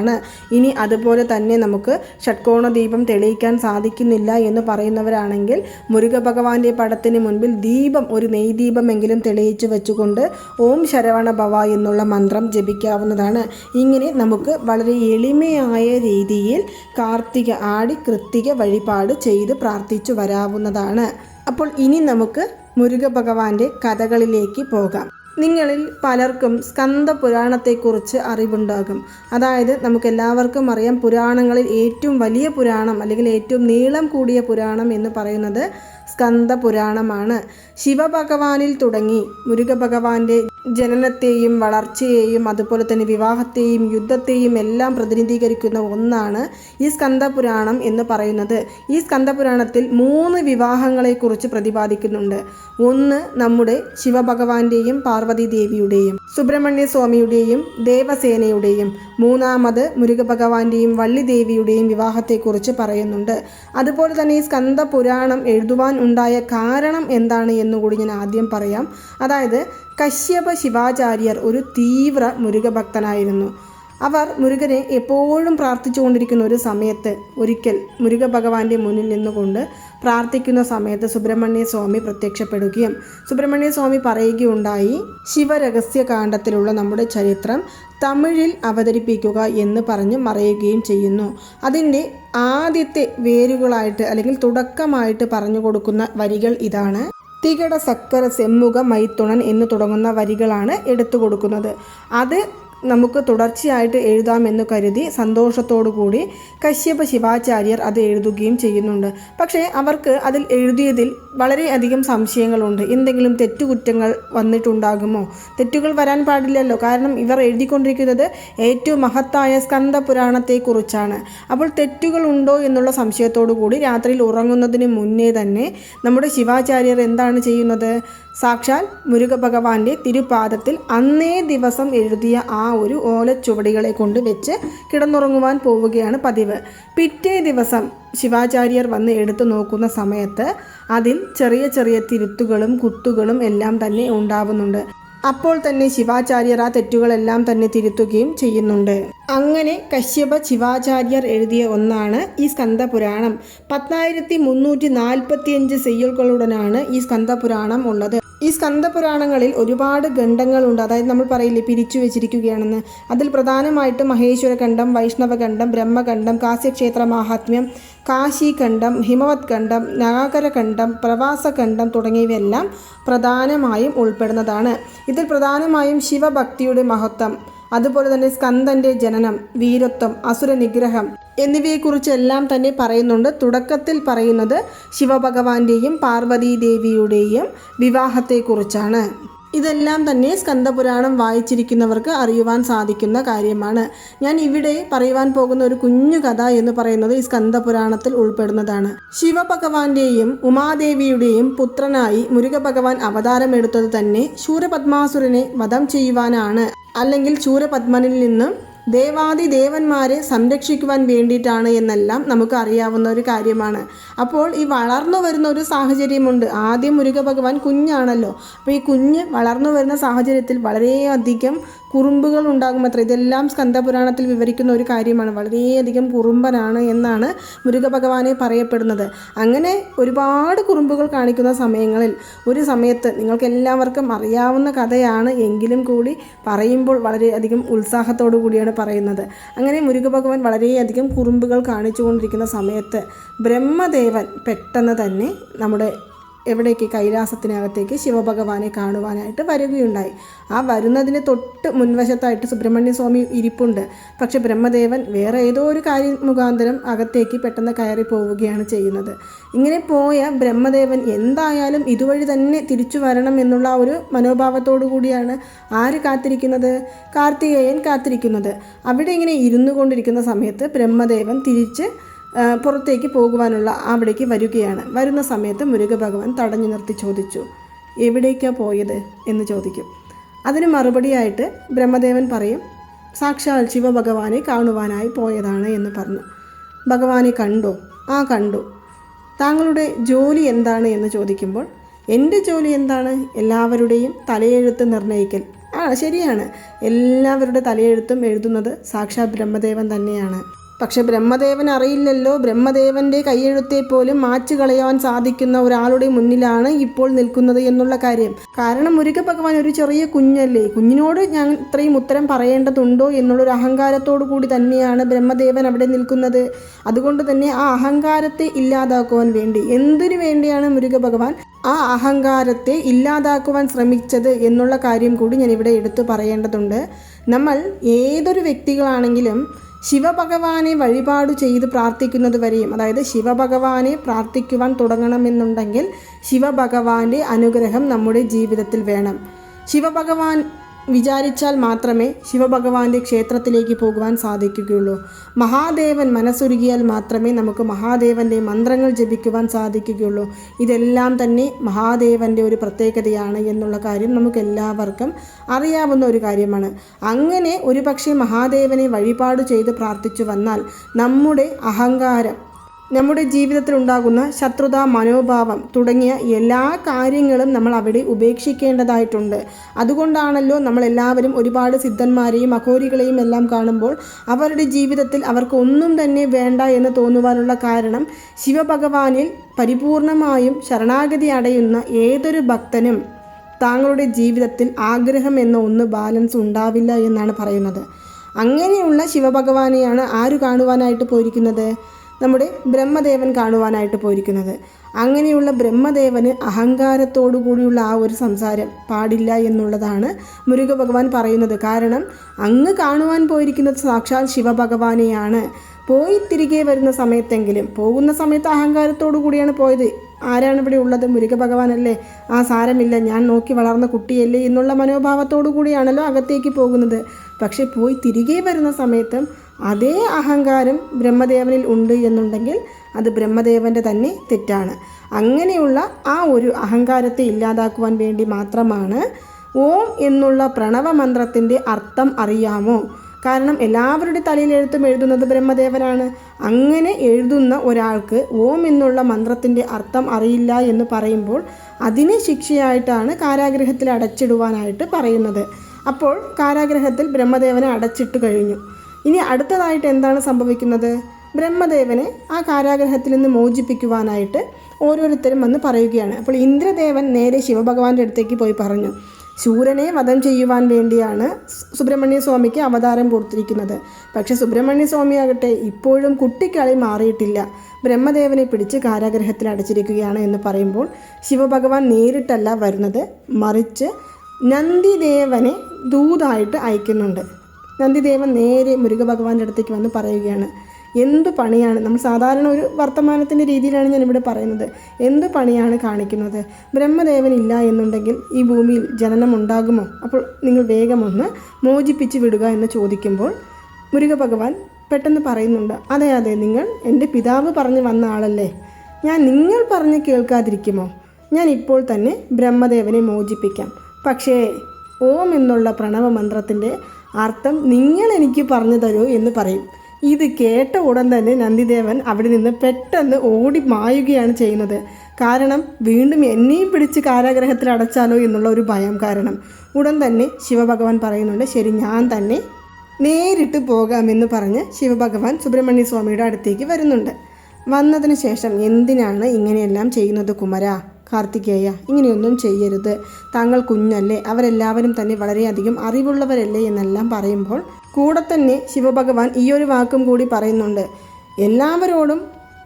ഇനി അതുപോലെ തന്നെ നമുക്ക് ഷട്കോണ ദീപം തെളിയിക്കാൻ സാധിക്കുന്നില്ല എന്ന് പറയുന്നവരാണെങ്കിൽ മുരുക ഭഗവാന്റെ പടത്തിന് മുൻപിൽ ദീപം ഒരു നെയ്ദീപമെങ്കിലും തെളിയിച്ചു വെച്ചുകൊണ്ട് ഓം ശരവണ ഭവ എന്നുള്ള മന്ത്രം ജപിക്കാവുന്നതാണ്. ഇങ്ങനെ നമുക്ക് വളരെ എളിമയായ രീതിയിൽ കാർത്തിക ആടി കൃത്തിക വഴിപാട് ചെയ്ത് പ്രാർത്ഥിച്ചു വരാവുന്നതാണ്. അപ്പോൾ ഇനി നമുക്ക് മുരുക ഭഗവാന്റെ കഥകളിലേക്ക് പോകാം. നിങ്ങളിൽ പലർക്കും സ്കന്ദ പുരാണത്തെക്കുറിച്ച് അറിവുണ്ടാകും. അതായത് നമുക്ക് എല്ലാവർക്കും അറിയാം പുരാണങ്ങളിൽ ഏറ്റവും വലിയ പുരാണം അല്ലെങ്കിൽ ഏറ്റവും നീളം കൂടിയ പുരാണം എന്ന് പറയുന്നത് സ്കന്ദ പുരാണമാണ് ശിവഭഗവാനിൽ തുടങ്ങി മുരുക ഭഗവാന്റെ ജനനത്തെയും വളർച്ചയെയും അതുപോലെ തന്നെ വിവാഹത്തെയും യുദ്ധത്തെയും എല്ലാം പ്രതിനിധീകരിക്കുന്ന ഒന്നാണ് ഈ സ്കന്ദപുരാണം എന്ന് പറയുന്നത്. ഈ സ്കന്ദപുരാണത്തിൽ മൂന്ന് വിവാഹങ്ങളെക്കുറിച്ച് പ്രതിപാദിക്കുന്നുണ്ട്. ഒന്ന് നമ്മുടെ ശിവഭഗവാന്റെയും പാർവതി ദേവിയുടെയും സുബ്രഹ്മണ്യ സ്വാമിയുടെയും ദേവസേനയുടെയും മൂന്നാമത് മുരുക ഭഗവാന്റെയും വള്ളി ദേവിയുടെയും വിവാഹത്തെക്കുറിച്ച് പറയുന്നുണ്ട്. അതുപോലെ തന്നെ ഈ സ്കന്ദപുരാണം എഴുതുവാൻ ഉണ്ടായ കാരണം എന്താണ് എന്നുകൂടി ഞാൻ ആദ്യം പറയാം. അതായത് കശ്യപ ശിവാചാര്യർ ഒരു തീവ്ര മുരുകഭക്തനായിരുന്നു. അവർ മുരുകനെ എപ്പോഴും പ്രാർത്ഥിച്ചുകൊണ്ടിരിക്കുന്ന ഒരു സമയത്ത് ഒരിക്കൽ മുരുക ഭഗവാന്റെ മുന്നിൽ നിന്നുകൊണ്ട് പ്രാർത്ഥിക്കുന്ന സമയത്ത് സുബ്രഹ്മണ്യ സ്വാമി പ്രത്യക്ഷപ്പെടുകയും സുബ്രഹ്മണ്യ സ്വാമി പറയുകയുണ്ടായി ശിവരഹസ്യ കാണ്ഡത്തിലുള്ള നമ്മുടെ ചരിത്രം തമിഴിൽ അവതരിപ്പിക്കുക എന്ന് പറഞ്ഞ് മറയുകയും ചെയ്യുന്നു. അതിന്റെ ആദ്യത്തെ വേരുകളായിട്ട് അല്ലെങ്കിൽ തുടക്കമായിട്ട് പറഞ്ഞു കൊടുക്കുന്ന വരികൾ ഇതാണ്. തികട സക്കര സെമ്മുഖ മൈത്തുണൻ എന്ന് തുടങ്ങുന്ന വരികളാണ് എടുത്തു കൊടുക്കുന്നത്. അത് നമുക്ക് തുടർച്ചയായിട്ട് എഴുതാമെന്ന് കരുതി സന്തോഷത്തോടു കൂടി കശ്യപ ശിവാചാര്യർ അത് എഴുതുകയും ചെയ്യുന്നുണ്ട്. പക്ഷേ അവർക്ക് അതിൽ എഴുതിയതിൽ വളരെയധികം സംശയങ്ങളുണ്ട്. എന്തെങ്കിലും തെറ്റുകുറ്റങ്ങൾ വന്നിട്ടുണ്ടാകുമോ? തെറ്റുകൾ വരാൻ പാടില്ലല്ലോ. കാരണം ഇവർ എഴുതിക്കൊണ്ടിരിക്കുന്നത് ഏറ്റവും മഹത്തായ സ്കന്ദ പുരാണത്തെക്കുറിച്ചാണ് അപ്പോൾ തെറ്റുകൾ ഉണ്ടോ എന്നുള്ള സംശയത്തോടു കൂടി രാത്രിയിൽ ഉറങ്ങുന്നതിന് മുന്നേ തന്നെ നമ്മുടെ ശിവാചാര്യർ എന്താണ് ചെയ്യുന്നത്? സാക്ഷാൽ മുരുക ഭഗവാന്റെ തിരുപാദത്തിൽ അന്നേ ദിവസം എഴുതിയ ആ ഒരു ഓലച്ചുവടികളെ കൊണ്ട് വെച്ച് കിടന്നുറങ്ങുവാൻ പോവുകയാണ് പതിവ്. പിറ്റേ ദിവസം ശിവാചാര്യർ വന്ന് എടുത്തു നോക്കുന്ന സമയത്ത് അതിൽ ചെറിയ ചെറിയ തിരുത്തുകളും കുത്തുകളും എല്ലാം തന്നെ ഉണ്ടാവുന്നുണ്ട്. അപ്പോൾ തന്നെ ശിവാചാര്യർ ആ തെറ്റുകളെല്ലാം തന്നെ തിരുത്തുകയും ചെയ്യുന്നുണ്ട്. അങ്ങനെ കശ്യപ ശിവാചാര്യർ എഴുതിയ ഒന്നാണ് ഈ സ്കന്ദപുരാണം. പത്തായിരത്തി മുന്നൂറ്റി നാൽപ്പത്തിയഞ്ച് സെയ്യുകളുടനാണ് ഈ സ്കന്ദപുരാണം ഉള്ളത്. ഈ സ്കന്ദപുരാണങ്ങളിൽ ഒരുപാട് ഖണ്ഡങ്ങളുണ്ട്. അതായത് നമ്മൾ പറയില്ലേ പിരിച്ചു വെച്ചിരിക്കുകയാണെന്ന്. അതിൽ പ്രധാനമായിട്ട് മഹേശ്വരഖണ്ഡം വൈഷ്ണവഖണ്ഡം ബ്രഹ്മഖണ്ഡം കാശ്യക്ഷേത്ര മാഹാത്മ്യം കാശിഖണ്ഡം ഹിമവത് ഖണ്ഡം നാഗരഖണ്ഡം പ്രവാസഖണ്ഡം തുടങ്ങിയവയെല്ലാം പ്രധാനമായും ഉൾപ്പെടുന്നതാണ്. ഇതിൽ പ്രധാനമായും ശിവഭക്തിയുടെ മഹത്വം. അതുപോലെ തന്നെ സ്കന്ദന്റെ ജനനം വീരത്വം അസുര നിഗ്രഹം എന്നിവയെക്കുറിച്ചെല്ലാം തന്നെ പറയുന്നുണ്ട്. തുടക്കത്തിൽ പറയുന്നത് ശിവഭഗവാന്റെയും പാർവതീദേവിയുടെയും വിവാഹത്തെക്കുറിച്ചാണ്. ഇതെല്ലാം തന്നെ സ്കന്ദപുരാണം വായിച്ചിരിക്കുന്നവർക്ക് അറിയുവാൻ സാധിക്കുന്ന കാര്യമാണ്. ഞാൻ ഇവിടെ പറയുവാൻ പോകുന്ന ഒരു കുഞ്ഞു കഥ എന്ന് പറയുന്നത് ഈ സ്കന്ദപുരാണത്തിൽ ഉൾപ്പെടുന്നതാണ്. ശിവഭഗവാന്റെയും ഉമാദേവിയുടെയും പുത്രനായി മുരുക ഭഗവാൻ അവതാരമെടുത്തത് തന്നെ ശൂരപത്മാസുരനെ വധം ചെയ്യുവാനാണ്. അല്ലെങ്കിൽ ശൂരപത്മനിൽ നിന്നും ദേവാദി ദേവന്മാരെ സംരക്ഷിക്കുവാൻ വേണ്ടിയിട്ടാണ് എന്നെല്ലാം നമുക്ക് അറിയാവുന്ന ഒരു കാര്യമാണ്. അപ്പോൾ ഈ വളർന്നു വരുന്ന ഒരു സാഹചര്യമുണ്ട്. ആദ്യം മുരുക ഭഗവാൻ കുഞ്ഞാണല്ലോ. അപ്പോൾ ഈ കുഞ്ഞ് വളർന്നു വരുന്ന സാഹചര്യത്തിൽ വളരെയധികം കുറുമ്പുകൾ ഉണ്ടാകുമത്ര. ഇതെല്ലാം സ്കന്ദപുരാണത്തിൽ വിവരിക്കുന്ന ഒരു കാര്യമാണ്. വളരെയധികം കുറുമ്പനാണ് എന്നാണ് മുരുക ഭഗവാനെ പറയപ്പെടുന്നത്. അങ്ങനെ ഒരുപാട് കുറുമ്പുകൾ കാണിക്കുന്ന സമയങ്ങളിൽ ഒരു സമയത്ത് നിങ്ങൾക്ക് എല്ലാവർക്കും അറിയാവുന്ന കഥയാണ് എങ്കിലും കൂടി പറയുമ്പോൾ വളരെയധികം ഉത്സാഹത്തോടു കൂടിയാണ് പറയുന്നത്. അങ്ങനെ മുരുക ഭഗവാൻ വളരെയധികം കുറുമ്പുകൾ കാണിച്ചുകൊണ്ടിരിക്കുന്ന സമയത്ത് ബ്രഹ്മദേവൻ പെട്ടെന്ന് തന്നെ നമ്മുടെ എവിടേക്ക് കൈലാസത്തിനകത്തേക്ക് ശിവഭഗവാനെ കാണുവാനായിട്ട് വരികയുണ്ടായി. ആ വരുന്നതിന് തൊട്ട് മുൻവശത്തായിട്ട് സുബ്രഹ്മണ്യ സ്വാമി ഇരിപ്പുണ്ട്. പക്ഷെ ബ്രഹ്മദേവൻ വേറെ ഏതോ ഒരു കാര്യം മുഖാന്തരം അകത്തേക്ക് പെട്ടെന്ന് കയറി പോവുകയാണ് ചെയ്യുന്നത്. ഇങ്ങനെ പോയ ബ്രഹ്മദേവൻ എന്തായാലും ഇതുവഴി തന്നെ തിരിച്ചു വരണം എന്നുള്ള ഒരു മനോഭാവത്തോടു കൂടിയാണ് ആര് കാത്തിരിക്കുന്നത്? കാർത്തികേയൻ കാത്തിരിക്കുന്നത്. അവിടെ ഇങ്ങനെ ഇരുന്നു കൊണ്ടിരിക്കുന്ന സമയത്ത് ബ്രഹ്മദേവൻ തിരിച്ച് പുറത്തേക്ക് പോകുവാനുള്ള അവിടേക്ക് വരികയാണ്. വരുന്ന സമയത്ത് മുരുക ഭഗവാൻ തടഞ്ഞു നിർത്തി ചോദിച്ചു എവിടേക്കാണ് പോയത്? എന്ന് ചോദിക്കും. അതിന് മറുപടിയായിട്ട് ബ്രഹ്മദേവൻ പറയും സാക്ഷാൽ ശിവഭഗവാനെ കാണുവാനായി പോയതാണ് എന്ന് പറഞ്ഞു. ഭഗവാനെ കണ്ടോ? ആ കണ്ടു. താങ്കളുടെ ജോലി എന്താണ് എന്ന് ചോദിക്കുമ്പോൾ എന്റെ ജോലി എന്താണ്? എല്ലാവരുടെയും തലയെഴുത്ത് നിർണയിക്കൽ. ആ ശരിയാണ്. എല്ലാവരുടെ തലയെഴുത്തും എഴുതുന്നത് സാക്ഷാത് ബ്രഹ്മദേവൻ തന്നെയാണ്. പക്ഷെ ബ്രഹ്മദേവൻ അറിയില്ലല്ലോ. ബ്രഹ്മദേവന്റെ കൈയെഴുത്തെ പോലും മാച്ചു കളയാൻ സാധിക്കുന്ന ഒരാളുടെ മുന്നിലാണ് ഇപ്പോൾ നിൽക്കുന്നത് എന്നുള്ള കാര്യം. കാരണം മുരുക ഭഗവാൻ ഒരു ചെറിയ കുഞ്ഞല്ലേ? കുഞ്ഞിനോട് ഞാൻ ഇത്രയും ഉത്തരം പറയേണ്ടതുണ്ടോ എന്നുള്ളൊരു അഹങ്കാരത്തോടു കൂടി തന്നെയാണ് ബ്രഹ്മദേവൻ അവിടെ നിൽക്കുന്നത്. അതുകൊണ്ട് തന്നെ ആ അഹങ്കാരത്തെ ഇല്ലാതാക്കുവാൻ വേണ്ടി എന്തിനു വേണ്ടിയാണ് മുരുക ഭഗവാൻ ആ അഹങ്കാരത്തെ ഇല്ലാതാക്കുവാൻ ശ്രമിച്ചത് എന്നുള്ള കാര്യം കൂടി ഞാൻ ഇവിടെ എടുത്തു പറയേണ്ടതുണ്ട്. നമ്മൾ ഏതൊരു വ്യക്തികളാണെങ്കിലും ശിവഭഗവാനെ വഴിപാട് ചെയ്ത് പ്രാർത്ഥിക്കുന്നത് വരെയും അതായത് ശിവഭഗവാനെ പ്രാർത്ഥിക്കുവാൻ തുടങ്ങണമെന്നുണ്ടെങ്കിൽ ശിവഭഗവാന്റെ അനുഗ്രഹം നമ്മുടെ ജീവിതത്തിൽ വേണം. ശിവഭഗവാൻ വിചാരിച്ചാൽ മാത്രമേ ശിവഭഗവാന്റെ ക്ഷേത്രത്തിലേക്ക് പോകുവാൻ സാധിക്കുകയുള്ളൂ. മഹാദേവൻ മനസ്സുരുകിയാൽ മാത്രമേ നമുക്ക് മഹാദേവന്റെ മന്ത്രങ്ങൾ ജപിക്കുവാൻ സാധിക്കുകയുള്ളൂ. ഇതെല്ലാം തന്നെ മഹാദേവന്റെ ഒരു പ്രത്യേകതയാണ് എന്നുള്ള കാര്യം നമുക്ക് എല്ലാവർക്കും അറിയാവുന്ന ഒരു കാര്യമാണ്. അങ്ങനെ ഒരുപക്ഷെ മഹാദേവനെ വഴിപാട് ചെയ്ത് പ്രാർത്ഥിച്ചു വന്നാൽ നമ്മുടെ അഹങ്കാരം നമ്മുടെ ജീവിതത്തിൽ ഉണ്ടാകുന്ന ശത്രുത മനോഭാവം തുടങ്ങിയ എല്ലാ കാര്യങ്ങളും നമ്മൾ അവിടെ ഉപേക്ഷിക്കേണ്ടതായിട്ടുണ്ട്. അതുകൊണ്ടാണല്ലോ നമ്മൾ എല്ലാവരും ഒരുപാട് സിദ്ധന്മാരെയും അഘോരികളെയും എല്ലാം കാണുമ്പോൾ അവരുടെ ജീവിതത്തിൽ അവർക്ക് ഒന്നും തന്നെ വേണ്ട എന്ന് തോന്നുവാനുള്ള കാരണം ശിവഭഗവാനിൽ പരിപൂർണമായും ശരണാഗതി അടയുന്ന ഏതൊരു ഭക്തനും താങ്കളുടെ ജീവിതത്തിൽ ആഗ്രഹം എന്ന ഒന്ന് ബാലൻസ് ഉണ്ടാവില്ല എന്നാണ് പറയുന്നത്. അങ്ങനെയുള്ള ശിവഭഗവാനെയാണ് ആര് കാണുവാനായിട്ട് പോയിരിക്കുന്നത്? നമ്മുടെ ബ്രഹ്മദേവൻ കാണുവാനായിട്ട് പോയിരിക്കുന്നത്. അങ്ങനെയുള്ള ബ്രഹ്മദേവന് അഹങ്കാരത്തോടു കൂടിയുള്ള ആ ഒരു സംസാരം പാടില്ല എന്നുള്ളതാണ് മുരുക ഭഗവാൻ പറയുന്നത്. കാരണം അങ്ങ് കാണുവാൻ പോയിരിക്കുന്നത് സാക്ഷാൽ ശിവഭഗവാനെയാണ്. പോയി തിരികെ വരുന്ന സമയത്തെങ്കിലും പോകുന്ന സമയത്ത് അഹങ്കാരത്തോടു കൂടിയാണ് പോയത്. ആരാണ് ഇവിടെ ഉള്ളത്? മുരുക ഭഗവാനല്ലേ ആ സാരമില്ല ഞാൻ നോക്കി വളർന്ന കുട്ടിയല്ലേ എന്നുള്ള മനോഭാവത്തോടു കൂടിയാണല്ലോ അകത്തേക്ക് പോകുന്നത്. പക്ഷെ പോയി തിരികെ വരുന്ന സമയത്ത് അതേ അഹങ്കാരം ബ്രഹ്മദേവനിൽ ഉണ്ട് എന്നുണ്ടെങ്കിൽ അത് ബ്രഹ്മദേവന്റെ തന്നെ തെറ്റാണ്. അങ്ങനെയുള്ള ആ ഒരു അഹങ്കാരത്തെ ഇല്ലാതാക്കുവാൻ വേണ്ടി മാത്രമാണ് ഓം എന്നുള്ള പ്രണവമന്ത്രത്തിന്റെ അർത്ഥം അറിയാമോ? കാരണം എല്ലാവരുടെ തലയിൽ എഴുത്തും എഴുതുന്നത് ബ്രഹ്മദേവനാണ്. അങ്ങനെ എഴുതുന്ന ഒരാൾക്ക് ഓം എന്നുള്ള മന്ത്രത്തിന്റെ അർത്ഥം അറിയില്ല എന്ന് പറയുമ്പോൾ അതിനെ ശിക്ഷയായിട്ടാണ് കാരാഗ്രഹത്തിൽ അടച്ചിടുവാനായിട്ട് പറയുന്നത്. അപ്പോൾ കാരാഗ്രഹത്തിൽ ബ്രഹ്മദേവനെ അടച്ചിട്ട് കഴിഞ്ഞു. ഇനി അടുത്തതായിട്ട് എന്താണ് സംഭവിക്കുന്നത്? ബ്രഹ്മദേവനെ ആ കാരാഗ്രഹത്തിൽ നിന്ന് മോചിപ്പിക്കുവാനായിട്ട് ഓരോരുത്തരും വന്ന് പറയുകയാണ്. അപ്പോൾ ഇന്ദ്രദേവൻ നേരെ ശിവഭഗവാന്റെ അടുത്തേക്ക് പോയി പറഞ്ഞു ശൂരനെ വധം ചെയ്യുവാൻ വേണ്ടിയാണ് സുബ്രഹ്മണ്യ സ്വാമിക്ക് അവതാരം കൊടുത്തിരിക്കുന്നത്. പക്ഷേ സുബ്രഹ്മണ്യ സ്വാമി ആകട്ടെ ഇപ്പോഴും കുട്ടിക്കളി മാറിയിട്ടില്ല. ബ്രഹ്മദേവനെ പിടിച്ച് കാരാഗ്രഹത്തിൽ അടച്ചിരിക്കുകയാണ് എന്ന് പറയുമ്പോൾ ശിവഭഗവാൻ നേരിട്ടല്ല വരുന്നത്. മറിച്ച് നന്ദിദേവനെ ദൂതായിട്ട് അയക്കുന്നുണ്ട്. നന്ദിദേവൻ നേരെ മുരുക ഭഗവാന്റെ അടുത്തേക്ക് വന്ന് പറയുകയാണ് എന്ത് പണിയാണ്? നമ്മൾ സാധാരണ ഒരു വർത്തമാനത്തിന്റെ രീതിയിലാണ് ഞാൻ ഇവിടെ പറയുന്നത്. എന്ത് പണിയാണ് കാണിക്കുന്നത്? ബ്രഹ്മദേവൻ ഇല്ല എന്നുണ്ടെങ്കിൽ ഈ ഭൂമിയിൽ ജനനം ഉണ്ടാകുമോ അപ്പോൾ നിങ്ങൾ വേഗമൊന്ന് മോചിപ്പിച്ച് വിടുക എന്ന് ചോദിക്കുമ്പോൾ മുരുകഭഗവാൻ പെട്ടെന്ന് പറയുന്നുണ്ട് അതെ അതെ നിങ്ങൾ എന്റെ പിതാവ് പറഞ്ഞു വന്ന ആളല്ലേ? ഞാൻ നിങ്ങൾ പറഞ്ഞ് കേൾക്കാതിരിക്കുമോ? ഞാൻ ഇപ്പോൾ തന്നെ ബ്രഹ്മദേവനെ മോചിപ്പിക്കാം. പക്ഷേ ഓം എന്നുള്ള പ്രണവ മന്ത്രത്തിന്റെ അർത്ഥം നിങ്ങൾ എനിക്ക് പറഞ്ഞു തരൂ എന്ന് പറയും. ഇത് കേട്ട ഉടൻ തന്നെ നന്ദിദേവൻ അവിടെ നിന്ന് പെട്ടെന്ന് ഓടി മായുകയാണ് ചെയ്യുന്നത്. കാരണം വീണ്ടും എന്നെയും പിടിച്ച് കാരാഗ്രഹത്തിൽ അടച്ചാലോ എന്നുള്ള ഒരു ഭയം കാരണം. ഉടൻ തന്നെ ശിവഭഗവാൻ പറയുന്നുണ്ട് ശരി ഞാൻ തന്നെ നേരിട്ട് പോകാമെന്ന് പറഞ്ഞ് ശിവഭഗവാൻ സുബ്രഹ്മണ്യ സ്വാമിയുടെ അടുത്തേക്ക് വരുന്നുണ്ട്. വന്നതിന് ശേഷം എന്തിനാണ് ഇങ്ങനെയെല്ലാം ചെയ്യുന്നത് കുമര? കാർത്തികേയ ഇങ്ങനെയൊന്നും ചെയ്യരുത്. താങ്കൾ കുഞ്ഞല്ലേ അവരെല്ലാവരും തന്നെ വളരെയധികം അറിവുള്ളവരല്ലേ എന്നെല്ലാം പറയുമ്പോൾ കൂടെ തന്നെ ശിവഭഗവാൻ ഈ ഒരു വാക്കും കൂടി പറയുന്നുണ്ട്. എല്ലാവരോടും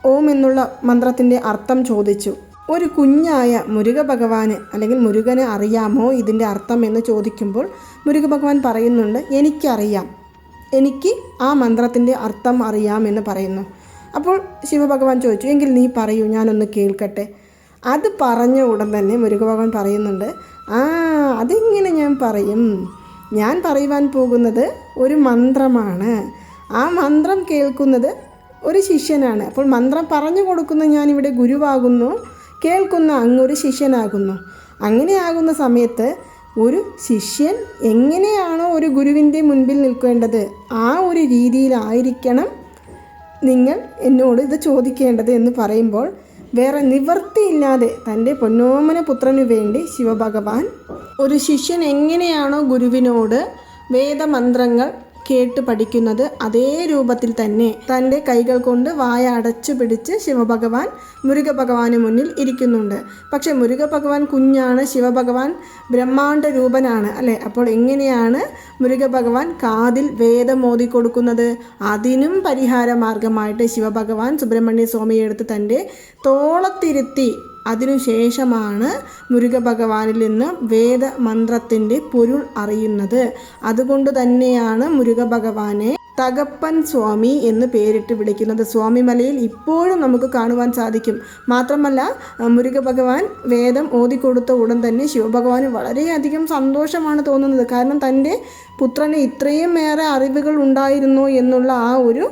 ഓം എന്നുള്ള മന്ത്രത്തിന്റെ അർത്ഥം ചോദിച്ചു. ഒരു കുഞ്ഞായ മുരുക ഭഗവാന് അല്ലെങ്കിൽ മുരുകനെ അറിയാമോ ഇതിന്റെ അർത്ഥം എന്ന് ചോദിക്കുമ്പോൾ മുരുക ഭഗവാൻ പറയുന്നുണ്ട് എനിക്കറിയാം. എനിക്ക് ആ മന്ത്രത്തിന്റെ അർത്ഥം അറിയാമെന്ന് പറയുന്നു. അപ്പോൾ ശിവഭഗവാൻ ചോദിച്ചു എങ്കിൽ നീ പറയൂ ഞാനൊന്ന് കേൾക്കട്ടെ. അത് പറഞ്ഞ ഉടൻ തന്നെ മുരുകഭഗവാൻ പറയുന്നുണ്ട് ആ അതിങ്ങനെ ഞാൻ പറയും. ഞാൻ പറയുവാൻ പോകുന്നത് ഒരു മന്ത്രമാണ്. ആ മന്ത്രം കേൾക്കുന്നത് ഒരു ശിഷ്യനാണ്. അപ്പോൾ മന്ത്രം പറഞ്ഞു കൊടുക്കുന്ന ഞാനിവിടെ ഗുരുവാകുന്നു. കേൾക്കുന്ന അങ്ങൊരു ശിഷ്യനാകുന്നു. അങ്ങനെയാകുന്ന സമയത്ത് ഒരു ശിഷ്യൻ എങ്ങനെയാണോ ഒരു ഗുരുവിന്റെ മുൻപിൽ നിൽക്കേണ്ടത് ആ ഒരു രീതിയിലായിരിക്കണം നിങ്ങൾ എന്നോട് ഇത് ചോദിക്കേണ്ടത് എന്ന് പറയുമ്പോൾ വേറെ നിവൃത്തിയില്ലാതെ തന്റെ പൊന്നോമന പുത്രനു വേണ്ടി ശിവഭഗവാൻ ഒരു ശിഷ്യൻ എങ്ങനെയാണോ ഗുരുവിനോട് വേദമന്ത്രങ്ങൾ കേട്ട് പഠിക്കുന്നത് അതേ രൂപത്തിൽ തന്നെ. തന്റെ കൈകൾ കൊണ്ട് വായ അടച്ചു പിടിച്ച് ശിവഭഗവാൻ മുരുക ഭഗവാന് മുന്നിൽ ഇരിക്കുന്നുണ്ട്. പക്ഷെ മുരുക ഭഗവാൻ കുഞ്ഞാണ് ശിവഭഗവാൻ ബ്രഹ്മാണ്ട രൂപനാണ് അല്ലേ? അപ്പോൾ എങ്ങനെയാണ് മുരുക ഭഗവാൻ കാതിൽ വേദം കൊടുക്കുന്നത്? അതിനും പരിഹാര മാർഗമായിട്ട് ശിവഭഗവാൻ സുബ്രഹ്മണ്യ സ്വാമിയെ എടുത്ത് തന്റെ തോളത്തിരുത്തി അതിനുശേഷമാണ് മുരുകഭഗവാനിൽ നിന്ന് വേദമന്ത്രത്തിന്റെ പൊരുൾ അറിയുന്നത്. അതുകൊണ്ട് തന്നെയാണ് മുരുകഭഗവാനെ തകപ്പൻ സ്വാമി എന്ന് പേരിട്ട് വിളിക്കുന്നത്. സ്വാമിമലയിൽ ഇപ്പോഴും നമുക്ക് കാണുവാൻ സാധിക്കും. മാത്രമല്ല മുരുക ഭഗവാൻ വേദം ഓതിക്കൊടുത്ത ഉടൻ തന്നെ ശിവഭഗവാന് വളരെയധികം സന്തോഷമാണ് തോന്നുന്നത്. കാരണം തന്റെ പുത്രന് ഇത്രയും ഏറെ അറിവുകൾ ഉണ്ടായിരുന്നു എന്നുള്ള ആ ഒരു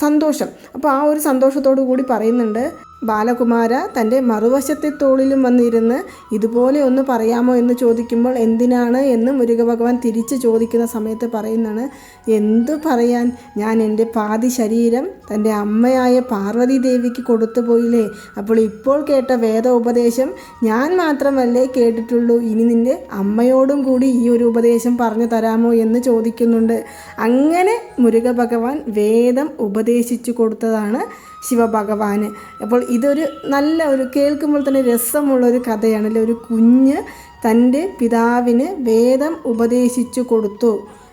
സന്തോഷം. അപ്പോൾ ആ ഒരു സന്തോഷത്തോടു കൂടി പറയുന്നുണ്ട് ബാലകുമാര തന്റെ മറുവശത്തെ തോളിലും വന്നിരുന്ന് ഇതുപോലെ ഒന്ന് പറയാമോ എന്ന് ചോദിക്കുമ്പോൾ എന്തിനാണ് എന്ന് മുരുക ഭഗവാൻ തിരിച്ച് ചോദിക്കുന്ന സമയത്ത് പറയുന്നതാണ് എന്തു പറയാൻ? ഞാൻ എന്റെ പാതി ശരീരം തന്റെ അമ്മയായ പാർവതി ദേവിക്ക് കൊടുത്തു പോയില്ലേ? അപ്പോൾ ഇപ്പോൾ കേട്ട വേദ ഉപദേശം ഞാൻ മാത്രമല്ലേ കേട്ടിട്ടുള്ളൂ. ഇനി നിന്റെ അമ്മയോടും കൂടി ഈ ഒരു ഉപദേശം പറഞ്ഞു തരാമോ എന്ന് ചോദിക്കുന്നുണ്ട്. അങ്ങനെ മുരുക ഭഗവാൻ വേദം ഉപദേശിച്ചു കൊടുത്തതാണ് ശിവഭഗവാന്. അപ്പോൾ ഇതൊരു നല്ല ഒരു കേൾക്കുമ്പോൾ തന്നെ രസമുള്ള രസമുള്ളൊരു കഥയാണല്ലേ ഒരു കുഞ്ഞ് തന്റെ പിതാവിന് വേദം ഉപദേശിച്ചു കൊടുത്തു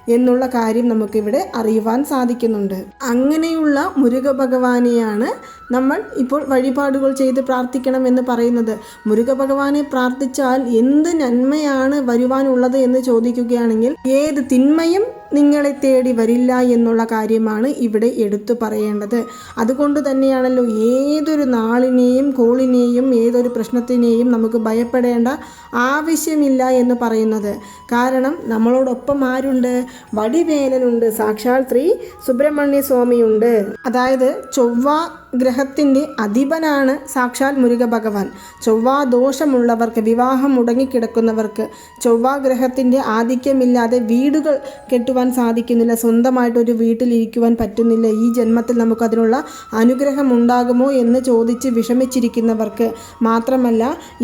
എന്നുള്ള കാര്യം നമുക്കിവിടെ അറിയുവാൻ സാധിക്കുന്നുണ്ട്. അങ്ങനെയുള്ള മുരുക ഭഗവാനെയാണ് നമ്മൾ ഇപ്പോൾ വഴിപാടുകൾ ചെയ്ത് പ്രാർത്ഥിക്കണമെന്ന് പറയുന്നത്. മുരുക ഭഗവാനെ പ്രാർത്ഥിച്ചാൽ എന്ത് നന്മയാണ് വരുവാനുള്ളത് എന്ന് ചോദിക്കുകയാണെങ്കിൽ ഏത് തിന്മയും നിങ്ങളെ തേടി വരില്ല എന്നുള്ള കാര്യമാണ് ഇവിടെ എടുത്തു പറയേണ്ടത്. അതുകൊണ്ട് തന്നെയാണല്ലോ ഏതൊരു നാളിനെയും കോളിനെയും ഏതൊരു പ്രശ്നത്തിനെയും നമുക്ക് ഭയപ്പെടേണ്ട ആവശ്യമില്ല എന്ന് പറയുന്നത്. കാരണം നമ്മളോടൊപ്പം ആരുണ്ട്? വടിവേലനുണ്ട്. സാക്ഷാൽ ശ്രീ സുബ്രഹ്മണ്യ സ്വാമിയുണ്ട് അതായത് ചൊവ്വ ഗ്രഹത്തിന്റെ അധിപനാണ് സാക്ഷാൽ മുരുക ഭഗവാൻ ചൊവ്വാ ദോഷമുള്ളവർക്ക് വിവാഹം മുടങ്ങിക്കിടക്കുന്നവർക്ക് ചൊവ്വാ ഗ്രഹത്തിന്റെ ആധിക്യമില്ലാതെ വീടുകൾ കെട്ടുവാൻ സാധിക്കുന്നില്ല. സ്വന്തമായിട്ടൊരു വീട്ടിലിരിക്കുവാൻ പറ്റുന്നില്ല. ഈ ജന്മത്തിൽ നമുക്കതിനുള്ള അനുഗ്രഹം ഉണ്ടാകുമോ എന്ന് ചോദിച്ച് വിഷമിച്ചിരിക്കുന്നവർക്ക് മാത്രമല്ല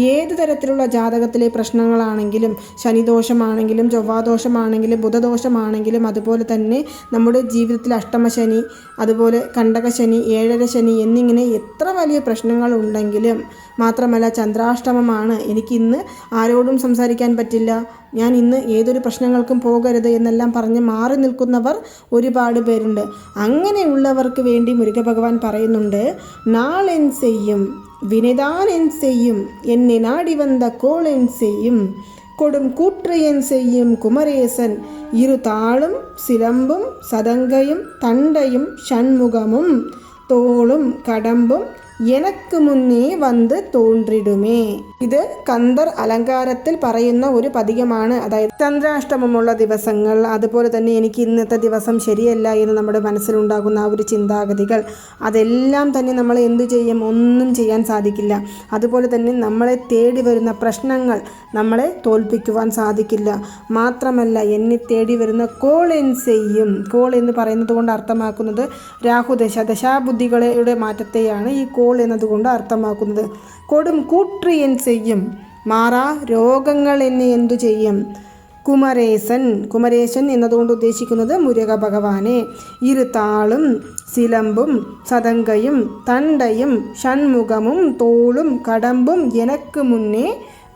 ഏത് തരത്തിലുള്ള ജാതകത്തിലെ പ്രശ്നങ്ങളാണെങ്കിലും ശനിദോഷമാണെങ്കിലും ചൊവ്വാദോഷമാണെങ്കിലും ബുധദോഷമാണെങ്കിലും അതുപോലെ തന്നെ നമ്മുടെ ജീവിതത്തിൽ അഷ്ടമശനി അതുപോലെ കണ്ടകശനി ഏഴര ശനി എന്നിങ്ങനെ എത്ര വലിയ പ്രശ്നങ്ങൾ ഉണ്ടെങ്കിലും മാത്രമല്ല ചന്ദ്രാഷ്ടമമാണ്. എനിക്കിന്ന് ആരോടും സംസാരിക്കാൻ പറ്റില്ല. ഞാൻ ഇന്ന് ഏതൊരു പ്രശ്നങ്ങൾക്കും പോകരുത് എന്നെല്ലാം പറഞ്ഞ് മാറി നിൽക്കുന്നവർ ഒരുപാട് പേരുണ്ട്. അങ്ങനെയുള്ളവർക്ക് വേണ്ടി മുരുക ഭഗവാൻ പറയുന്നുണ്ട് നാളെൻ ചെയ്യും വിനിതാനെൻ ചെയ്യും എന്നെ നാടി വന്ന കോളെൻ ചെയ്യും കൊടും കൂട്ടയൻ ചെയ്യും കുമരേശൻ ഇരു താളും സിലമ്പും സതങ്കയും തണ്ടയും ഷൺമുഖമും தோளும் கடம்பும் எனக்கு முன்னே வந்து தோன்றிடுமே. ഇത് കന്ദർ അലങ്കാരത്തിൽ പറയുന്ന ഒരു പതികമാണ്. അതായത് ചന്ദ്രാഷ്ടമമുള്ള ദിവസങ്ങൾ അതുപോലെ തന്നെ എനിക്ക് ഇന്നത്തെ ദിവസം ശരിയല്ല എന്ന് നമ്മുടെ മനസ്സിലുണ്ടാകുന്ന ആ ഒരു ചിന്താഗതികൾ അതെല്ലാം തന്നെ നമ്മൾ എന്തു ചെയ്യും? ഒന്നും ചെയ്യാൻ സാധിക്കില്ല. അതുപോലെ തന്നെ നമ്മളെ തേടി വരുന്ന പ്രശ്നങ്ങൾ നമ്മളെ തോൽപ്പിക്കുവാൻ സാധിക്കില്ല. മാത്രമല്ല എന്നെ തേടി വരുന്ന കോൾ എൻ ചെയ്യും. കോൾ എന്ന് പറയുന്നത് കൊണ്ട് അർത്ഥമാക്കുന്നത് രാഹുദശ ദശാബുദ്ധികളുടെ മാറ്റത്തെയാണ് ഈ കോൾ എന്നതുകൊണ്ട് അർത്ഥമാക്കുന്നത്. കൊടും കൂട്രിയൻ ചെയ്യും മാറാ രോഗങ്ങൾ എന്നെ എന്തു ചെയ്യും കുമരേശൻ കുമരേശൻ എന്നതുകൊണ്ട് ഉദ്ദേശിക്കുന്നത് മുരുക ഭഗവാനെ. ഇരുതാളും സിലമ്പും സതങ്കയും തണ്ടയും ഷൺമുഖമും തോളും കടമ്പും എനക്ക് മുന്നേ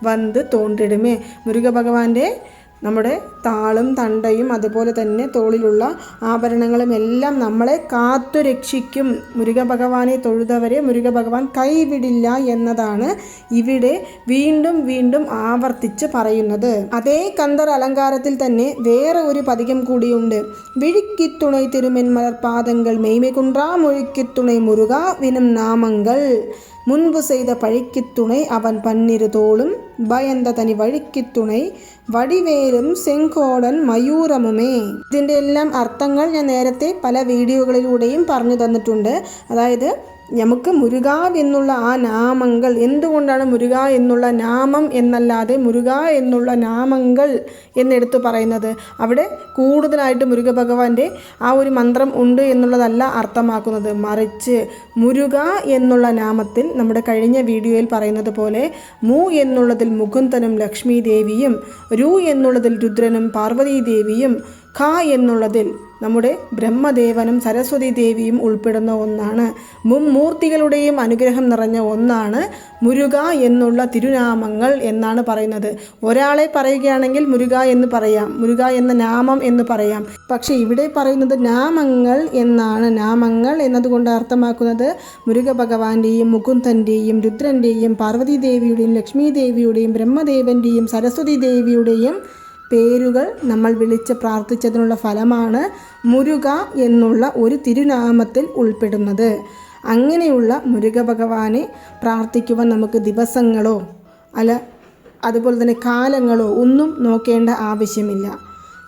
വന്ന് തോണ്ടിടുമേ. മുരുക ഭഗവാന്റെ നമ്മുടെ താളും തണ്ടയും അതുപോലെ തന്നെ തോളിലുള്ള ആഭരണങ്ങളും എല്ലാം നമ്മളെ കാത്തു രക്ഷിക്കും മുരുക ഭഗവാനെ തൊഴുതവരെ മുരുക ഭഗവാൻ കൈവിടില്ല എന്നതാണ് ഇവിടെ വീണ്ടും വീണ്ടും ആവർത്തിച്ച് പറയുന്നത്. അതേ കന്തർ അലങ്കാരത്തിൽ തന്നെ വേറെ ഒരു പതികം കൂടിയുണ്ട്. വിഴുക്കിത്തുണൈ തിരുമെന്മലർ മലർപാദങ്ങൾ മെയ്മെ മുഴുക്കിത്തുണൈ മുരുക വിനും നാമങ്ങൾ. മുൻപ് ചെയ്ത പഴിക്കിത്തുണൈ അവൻ പന്നിരു തോളും ഭയந்த തനി വഴിക്കുത്തുണை വടിവേലും സെങ്കോടൻ മയൂരമുമേ. ഇതിന്റെ എല്ലാം അർത്ഥങ്ങൾ ഞാൻ നേരത്തെ പല വീഡിയോകളിലൂടെയും പറഞ്ഞു തന്നിട്ടുണ്ട്. അതായത് നമുക്ക് മുരുക എന്നുള്ള ആ നാമങ്ങൾ എന്തുകൊണ്ടാണ് മുരുക എന്നുള്ള നാമം എന്നല്ലാതെ മുരുക എന്നുള്ള നാമങ്ങൾ എന്നെടുത്ത് പറയുന്നത്? അവിടെ കൂടുതലായിട്ട് മുരുക ഭഗവാന്റെ ആ ഒരു മന്ത്രം ഉണ്ട് എന്നുള്ളതല്ല അർത്ഥമാക്കുന്നത്. മറിച്ച് മുരുക എന്നുള്ള നാമത്തിൽ നമ്മുടെ കഴിഞ്ഞ വീഡിയോയിൽ പറയുന്നത് പോലെ മു എന്നുള്ളതിൽ മുകുന്ദനും ലക്ഷ്മി ദേവിയും രു എന്നുള്ളതിൽ രുദ്രനും പാർവതീ ദേവിയും ഖ എന്നുള്ളതിൽ നമ്മുടെ ബ്രഹ്മദേവനും സരസ്വതി ദേവിയും ഉൾപ്പെടുന്ന ഒന്നാണ്. മുമ്മൂർത്തികളുടെയും അനുഗ്രഹം നിറഞ്ഞ ഒന്നാണ് മുരുക എന്നുള്ള തിരുനാമങ്ങൾ എന്നാണ് പറയുന്നത്. ഒരാളെ പറയുകയാണെങ്കിൽ മുരുക എന്ന് പറയാം മുരുക എന്ന നാമം എന്ന് പറയാം. പക്ഷേ ഇവിടെ പറയുന്നത് നാമങ്ങൾ എന്നാണ്. നാമങ്ങൾ എന്നതുകൊണ്ട് അർത്ഥമാക്കുന്നത് മുരുക ഭഗവാന്റെയും മുകുന്ദന്റെയും രുദ്രന്റെയും പാർവതി ദേവിയുടെയും ലക്ഷ്മി ദേവിയുടെയും ബ്രഹ്മദേവന്റെയും സരസ്വതി ദേവിയുടെയും പേരുകൾ നമ്മൾ വിളിച്ച് പ്രാർത്ഥിച്ചതിനുള്ള ഫലമാണ് മുരുക എന്നുള്ള ഒരു തിരുനാമത്തിൽ ഉൾപ്പെടുന്നത്. അങ്ങനെയുള്ള മുരുക ഭഗവാനെ പ്രാർത്ഥിക്കുവാൻ നമുക്ക് ദിവസങ്ങളോ അല്ല അതുപോലെ തന്നെ കാലങ്ങളോ ഒന്നും നോക്കേണ്ട ആവശ്യമില്ല.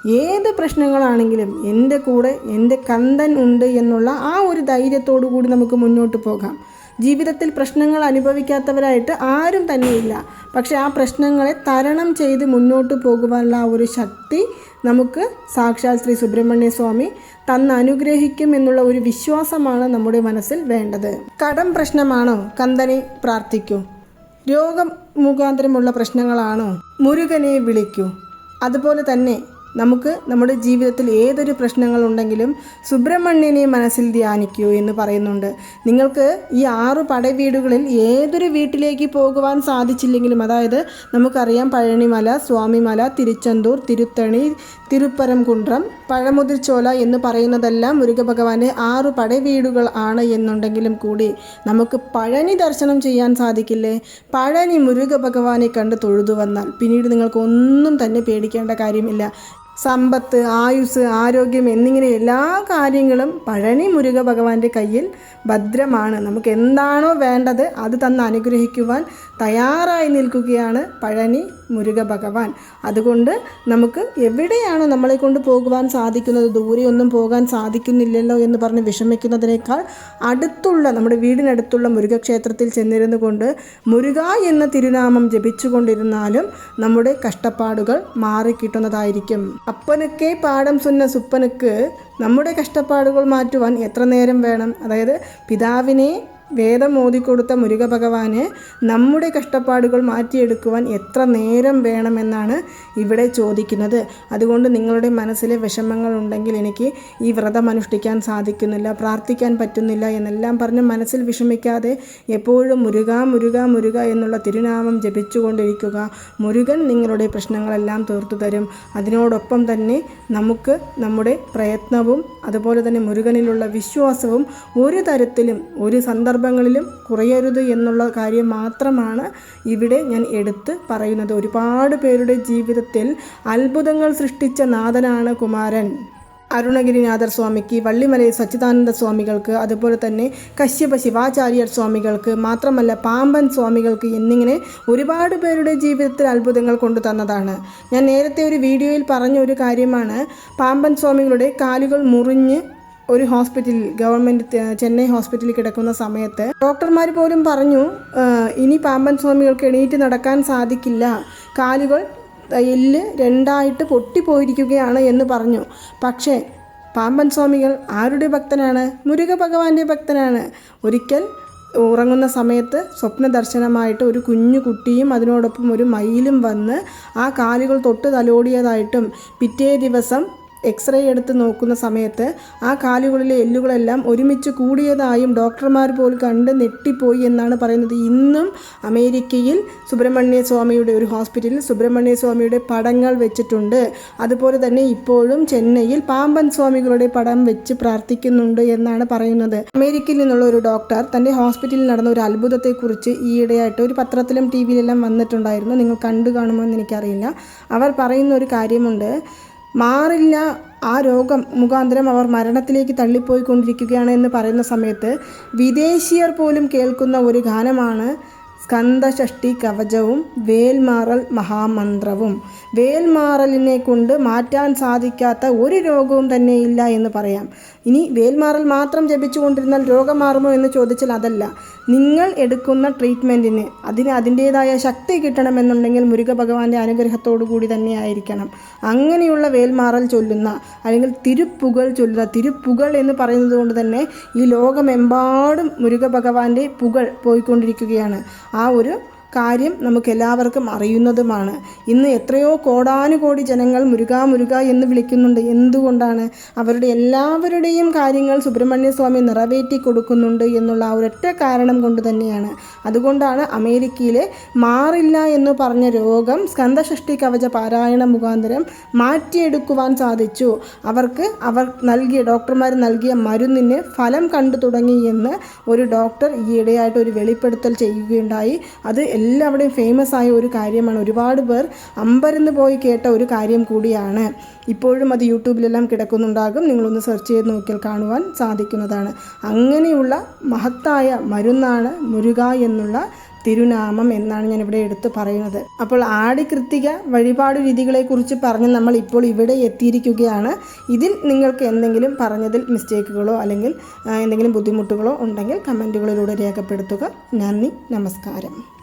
ഏത് പ്രശ്നങ്ങളാണെങ്കിലും എന്റെ കൂടെ എന്റെ കന്തൻ ഉണ്ട് എന്നുള്ള ആ ഒരു ധൈര്യത്തോടു കൂടി നമുക്ക് മുന്നോട്ട് പോകാം. ജീവിതത്തിൽ പ്രശ്നങ്ങൾ അനുഭവിക്കാത്തവരായിട്ട് ആരും തന്നെയില്ല. പക്ഷെ ആ പ്രശ്നങ്ങളെ തരണം ചെയ്ത് മുന്നോട്ട് പോകുവാനുള്ള ഒരു ശക്തി നമുക്ക് സാക്ഷാൽ ശ്രീ സുബ്രഹ്മണ്യ സ്വാമി തന്ന് അനുഗ്രഹിക്കും എന്നുള്ള ഒരു വിശ്വാസമാണ് നമ്മുടെ മനസ്സിൽ വേണ്ടത്. കടം പ്രശ്നമാണോ? കന്തനെ പ്രാർത്ഥിക്കൂ. രോഗം മുഖാന്തരമുള്ള പ്രശ്നങ്ങളാണോ? മുരുകനെ വിളിക്കൂ. അതുപോലെ തന്നെ നമുക്ക് നമ്മുടെ ജീവിതത്തിൽ ഏതൊരു പ്രശ്നങ്ങളുണ്ടെങ്കിലും സുബ്രഹ്മണ്യനെ മനസ്സിൽ ധ്യാനിക്കൂ എന്ന് പറയുന്നുണ്ട്. നിങ്ങൾക്ക് ഈ ആറ് പടവീടുകളിൽ ഏതൊരു വീട്ടിലേക്ക് പോകുവാൻ സാധിച്ചില്ലെങ്കിലും അതായത് നമുക്കറിയാം പഴനിമല സ്വാമിമല തിരുച്ചെന്തൂർ തിരുത്തണി തിരുപ്പരംകുണ്ട്രം പഴമുതിർച്ചോല എന്ന് പറയുന്നതെല്ലാം മുരുകഭഗവാന്റെ ആറ് പടവീടുകൾ ആണ് എന്നുണ്ടെങ്കിലും കൂടി നമുക്ക് പഴനി ദർശനം ചെയ്യാൻ സാധിക്കില്ലേ? പഴനി മുരുകഭഗവാനെ കണ്ട് തൊഴുതു വന്നാൽ പിന്നീട് നിങ്ങൾക്ക് ഒന്നും തന്നെ പേടിക്കേണ്ട കാര്യമില്ല. സമ്പത്ത് ആയുസ് ആരോഗ്യം എന്നിങ്ങനെ എല്ലാ കാര്യങ്ങളും പഴനി മുരുക ഭഗവാന്റെ കയ്യിൽ ഭദ്രമാണ്. നമുക്ക് എന്താണോ വേണ്ടത് അത് തന്ന് അനുഗ്രഹിക്കുവാൻ തയ്യാറായി നിൽക്കുകയാണ് പഴനി മുരുക ഭഗവാൻ അതുകൊണ്ട് നമുക്ക് എവിടെയാണ് നമ്മളെ കൊണ്ട് പോകുവാൻ സാധിക്കുന്നത്? ദൂരെയൊന്നും പോകാൻ സാധിക്കുന്നില്ലല്ലോ എന്ന് പറഞ്ഞ് വിഷമിക്കുന്നതിനേക്കാൾ അടുത്തുള്ള നമ്മുടെ വീടിനടുത്തുള്ള മുരുകക്ഷേത്രത്തിൽ ചെന്നിരുന്നു കൊണ്ട് മുരുക എന്ന തിരുനാമം ജപിച്ചുകൊണ്ടിരുന്നാലും നമ്മുടെ കഷ്ടപ്പാടുകൾ മാറിക്കിട്ടുന്നതായിരിക്കും അപ്പനൊക്കെ പാഠം സുന്ന സുപ്പനുക്ക് നമ്മുടെ കഷ്ടപ്പാടുകൾ മാറ്റുവാൻ എത്ര നേരം വേണം? അതായത് പിതാവിനെ വേദം ഓതിക്കൊടുത്ത മുരുക ഭഗവാന് നമ്മുടെ കഷ്ടപ്പാടുകൾ മാറ്റിയെടുക്കുവാൻ എത്ര നേരം വേണമെന്നാണ് ഇവിടെ ചോദിക്കുന്നത്. അതുകൊണ്ട് നിങ്ങളുടെ മനസ്സിലെ വിഷമങ്ങൾ ഉണ്ടെങ്കിൽ എനിക്ക് ഈ വ്രതം അനുഷ്ഠിക്കാൻ സാധിക്കുന്നില്ല പ്രാർത്ഥിക്കാൻ പറ്റുന്നില്ല എന്നെല്ലാം പറഞ്ഞ് മനസ്സിൽ വിഷമിക്കാതെ എപ്പോഴും മുരുക മുരുക മുരുക എന്നുള്ള തിരുനാമം ജപിച്ചുകൊണ്ടിരിക്കുക. മുരുകൻ നിങ്ങളുടെ പ്രശ്നങ്ങളെല്ലാം തീർത്തു തരും. അതിനോടൊപ്പം തന്നെ നമുക്ക് നമ്മുടെ പ്രയത്നവും അതുപോലെ തന്നെ മുരുകനിലുള്ള വിശ്വാസവും ഒരു തരത്തിലും ഒരു സന്ദർഭങ്ങളിലും കുറയരുത് എന്നുള്ള കാര്യം മാത്രമാണ് ഇവിടെ ഞാൻ എടുത്ത് പറയുന്നത്. ഒരുപാട് പേരുടെ ജീവിതത്തിൽ അത്ഭുതങ്ങൾ സൃഷ്ടിച്ച നാഥനാണ് കുമാരൻ. അരുണഗിരിനാഥർ സ്വാമിക്ക് വള്ളിമലയിൽ സച്ചിദാനന്ദ സ്വാമികൾക്ക് അതുപോലെ തന്നെ കശ്യപ ശിവാചാര്യർ സ്വാമികൾക്ക് മാത്രമല്ല പാമ്പൻ സ്വാമികൾക്ക് എന്നിങ്ങനെ ഒരുപാട് പേരുടെ ജീവിതത്തിൽ അത്ഭുതങ്ങൾ കൊണ്ടു തന്നതാണ്. ഞാൻ നേരത്തെ ഒരു വീഡിയോയിൽ പറഞ്ഞ ഒരു കാര്യമാണ് പാമ്പൻ സ്വാമികളുടെ കാലുകൾ മുറിഞ്ഞ് ഒരു ഹോസ്പിറ്റലിൽ ഗവൺമെന്റ് ചെന്നൈ ഹോസ്പിറ്റലിൽ കിടക്കുന്ന സമയത്ത് ഡോക്ടർമാർ പോലും പറഞ്ഞു ഇനി പാമ്പൻ സ്വാമികൾക്ക് എണീറ്റ് നടക്കാൻ സാധിക്കില്ല. കാലുകൾ എല്ല് രണ്ടായിട്ട് പൊട്ടിപ്പോയിരിക്കുകയാണ് എന്ന് പറഞ്ഞു. പക്ഷേ പാമ്പൻ സ്വാമികൾ ആരുടെ ഭക്തനാണ്? മുരുക ഭഗവാന്റെ ഭക്തനാണ്. ഒരിക്കൽ ഉറങ്ങുന്ന സമയത്ത് സ്വപ്ന ദർശനമായിട്ട് ഒരു കുഞ്ഞു കുട്ടിയും അതിനോടൊപ്പം ഒരു മയിലും വന്ന് ആ കാലുകൾ തൊട്ട് തലോടിയതായിട്ടും പിറ്റേ ദിവസം എക്സ്റേ എടുത്ത് നോക്കുന്ന സമയത്ത് ആ കാലുകളിലെ എല്ലുകളെല്ലാം ഒരുമിച്ച് കൂടിയതായും ഡോക്ടർമാർ പോലും കണ്ട് നെട്ടിപ്പോയി എന്നാണ് പറയുന്നത്. ഇന്നും അമേരിക്കയിൽ സുബ്രഹ്മണ്യ സ്വാമിയുടെ ഒരു ഹോസ്പിറ്റലിൽ സുബ്രഹ്മണ്യ സ്വാമിയുടെ പടങ്ങൾ വെച്ചിട്ടുണ്ട്. അതുപോലെ തന്നെ ഇപ്പോഴും ചെന്നൈയിൽ പാമ്പൻ സ്വാമികളുടെ പടം വെച്ച് പ്രാർത്ഥിക്കുന്നുണ്ട് എന്നാണ് പറയുന്നത്. അമേരിക്കയിൽ നിന്നുള്ള ഒരു ഡോക്ടർ തന്റെ ഹോസ്പിറ്റലിൽ നടന്ന ഒരു അത്ഭുതത്തെക്കുറിച്ച് ഈയിടെയായിട്ട് ഒരു പത്രത്തിലും ടി വിയിലെല്ലാം വന്നിട്ടുണ്ടായിരുന്നു. നിങ്ങൾ കണ്ടു കാണുമോ എന്ന് എനിക്കറിയില്ല. അവർ പറയുന്ന ഒരു കാര്യമുണ്ട്. മാറില്ല ആ രോഗം മുഖാന്തരം അവർ മരണത്തിലേക്ക് തള്ളിപ്പോയിക്കൊണ്ടിരിക്കുകയാണ് എന്ന് പറയുന്ന സമയത്ത് വിദേശീയർ പോലും കേൾക്കുന്ന ഒരു ഗാനമാണ് സ്കന്ധഷഷ്ടി കവചവും വേൽമാറൽ മഹാമന്ത്രവും. വേൽമാറലിനെ കൊണ്ട് മാറ്റാൻ സാധിക്കാത്ത ഒരു രോഗവും തന്നെ ഇല്ല എന്ന് പറയാം. ഇനി വേൽമാറൽ മാത്രം ജപിച്ചുകൊണ്ടിരുന്നാൽ രോഗം മാറുമോ എന്ന് ചോദിച്ചാൽ അതല്ല. നിങ്ങൾ എടുക്കുന്ന ട്രീറ്റ്മെന്റിന് അതിന് അതിന്റേതായ ശക്തി കിട്ടണമെന്നുണ്ടെങ്കിൽ മുരുക ഭഗവാന്റെ അനുഗ്രഹത്തോടു കൂടി തന്നെ ആയിരിക്കണം അങ്ങനെയുള്ള വേൽമാറൽ ചൊല്ലുന്ന അല്ലെങ്കിൽ തിരുപ്പുകൾ ചൊല്ലുന്ന തിരുപ്പുകൾ എന്ന് പറയുന്നത് കൊണ്ട് തന്നെ ഈ ലോകമെമ്പാടും മുരുക ഭഗവാന്റെ പുകൾ പോയിക്കൊണ്ടിരിക്കുകയാണ്. ആ ഒരു കാര്യം നമുക്കെല്ലാവർക്കും അറിയുന്നതുമാണ്. ഇന്ന് എത്രയോ കോടാനുകോടി ജനങ്ങൾ മുരുക മുരുക എന്ന് വിളിക്കുന്നുണ്ട്. എന്തുകൊണ്ടാണ്? അവരുടെ എല്ലാവരുടെയും കാര്യങ്ങൾ സുബ്രഹ്മണ്യ സ്വാമി നിറവേറ്റി കൊടുക്കുന്നുണ്ട് എന്നുള്ള ഒരൊറ്റ കാരണം കൊണ്ട് തന്നെയാണ്. അതുകൊണ്ടാണ് അമേരിക്കയിലെ മാറില്ല എന്ന് പറഞ്ഞ രോഗം സ്കന്ധഷഷ്ടി കവച പാരായണ മുഖാന്തരം മാറ്റിയെടുക്കുവാൻ സാധിച്ചു. അവർക്ക് അവർ നൽകിയ ഡോക്ടർമാർ നൽകിയ മരുന്നിന് ഫലം കണ്ടു തുടങ്ങി എന്ന് ഒരു ഡോക്ടർ ഈയിടെയായിട്ട് ഒരു വെളിപ്പെടുത്തൽ ചെയ്യുകയുണ്ടായി. അത് എല്ലാവിടെയും ഫേമസ് ആയ ഒരു കാര്യമാണ്. ഒരുപാട് പേർ അമ്പരന്ന് പോയി കേട്ട ഒരു കാര്യം കൂടിയാണ്. ഇപ്പോഴും അത് യൂട്യൂബിലെല്ലാം കിടക്കുന്നുണ്ടാകും. നിങ്ങളൊന്ന് സെർച്ച് ചെയ്ത് നോക്കിയാൽ കാണുവാൻ സാധിക്കുന്നതാണ്. അങ്ങനെയുള്ള മഹത്തായ മരുന്നാണ് മുരുക എന്നുള്ള തിരുനാമം എന്നാണ് ഞാൻ ഇവിടെ എടുത്ത് പറയുന്നത്. അപ്പോൾ ആടികൃത്തിക വഴിപാട് രീതികളെക്കുറിച്ച് പറഞ്ഞ് നമ്മൾ ഇപ്പോൾ ഇവിടെ എത്തിയിരിക്കുകയാണ്. ഇതിൽ നിങ്ങൾക്ക് എന്തെങ്കിലും പറഞ്ഞതിൽ മിസ്റ്റേക്കുകളോ അല്ലെങ്കിൽ എന്തെങ്കിലും ബുദ്ധിമുട്ടുകളോ ഉണ്ടെങ്കിൽ കമന്റുകളിലൂടെ രേഖപ്പെടുത്തുക. നന്ദി നമസ്കാരം.